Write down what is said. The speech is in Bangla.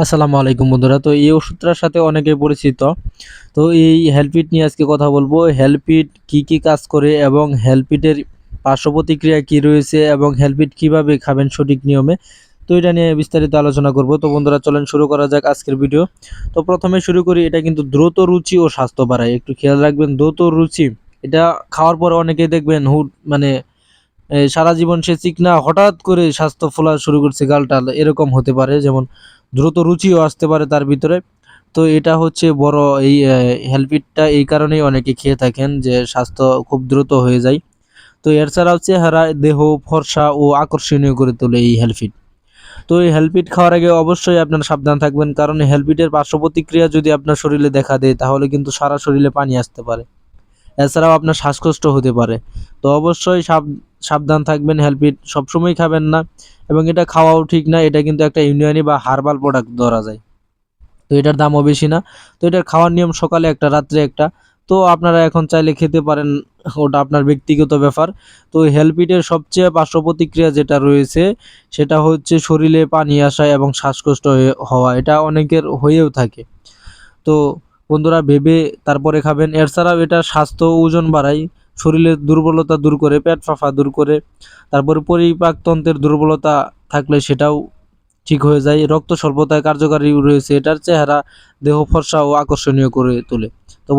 আসসালামু আলাইকুম বন্ধুরা। তো এই ওষুধটার সাথে অনেকে পরিচিত। তো এই হেলপিট নিয়ে আজকে কথা বলব। হেলপিট কি কি কাজ করে এবং হেলপিটের পার্শ্ব প্রতিক্রিয়া কি রয়েছে এবং হেলপিট কীভাবে খাবেন সঠিক নিয়মে, তো এটা নিয়ে বিস্তারিত আলোচনা করব। তো বন্ধুরা, চলেন শুরু করা যাক আজকের ভিডিও। তো প্রথমে শুরু করি, এটা কিন্তু দ্রুত রুচি ও স্বাস্থ্য বাড়ায়। একটু খেয়াল রাখবেন, দ্রুত রুচি, এটা খাওয়ার পর অনেকেই দেখবেন হুট মানে সারা জীবন সে চিকনা হঠাৎ করে স্বাস্থ্য ফোলা শুরু করছে গালটাল। এরকম হতে পারে, যেমন দ্রুত রুচিও আসতে পারে তার ভিতরে। তো এটা হচ্ছে বড় এই হেলপিটটা এই কারণেই অনেকে খেয়ে থাকেন যে স্বাস্থ্য খুব দ্রুত হয়ে যায়। তো এর চেহারা, দেহ, ফর্সা ও আকর্ষণীয় করে তোলে এই হেলপিট। তো এই হেলপিট খাওয়ার আগে অবশ্যই আপনারা সাবধান থাকবেন কারণ হেলপিটের পার্শ্ব প্রতিক্রিয়া যদি আপনার শরীরে দেখা দেয় তাহলে কিন্তু সারা শরীরে পানি আসতে পারে। এছাড়াও আপনার শ্বাসকষ্ট হতে পারে। তো অবশ্যই সাব- সাবধান থাকবেন হেলপিট সবসময় খাবেন না এবং এটা খাওয়াও ঠিক না, এটা কিন্তু একটা ইউনিয়নি বা হার্বাল প্রোডাক্ট ধরা যায়। তো এটার দামও বেশি না। তো এটার খাওয়ার নিয়ম সকালে একটা, রাত্রে একটা। তো আপনারা এখন চাইলে খেতে পারেন, ওটা আপনার ব্যক্তিগত ব্যাপার। তো হেলপিটের সবচেয়ে পার্শ্ব প্রতিক্রিয়া যেটা রয়েছে, সেটা হচ্ছে শরীরে পানি আসা এবং শ্বাসকষ্ট হওয়া। এটা অনেকের হয়েও থাকে। তো বন্ধুরা, ভেবে তারপরে খাবেন। এছাড়াও এটা স্বাস্থ্য ওজন বাড়ায়। শরীরের দুর্বলতা দূর করে, পেট ফাফা দূর করে, তারপরে পরিপাকতন্ত্রের দুর্বলতা থাকলে সেটাও ঠিক হয়ে যায়। রক্ত স্বল্পতায় কার্যকারী রয়েছে, এটার চেহারা দেহ ফর্সা ও আকর্ষণীয় করে তোলে। তো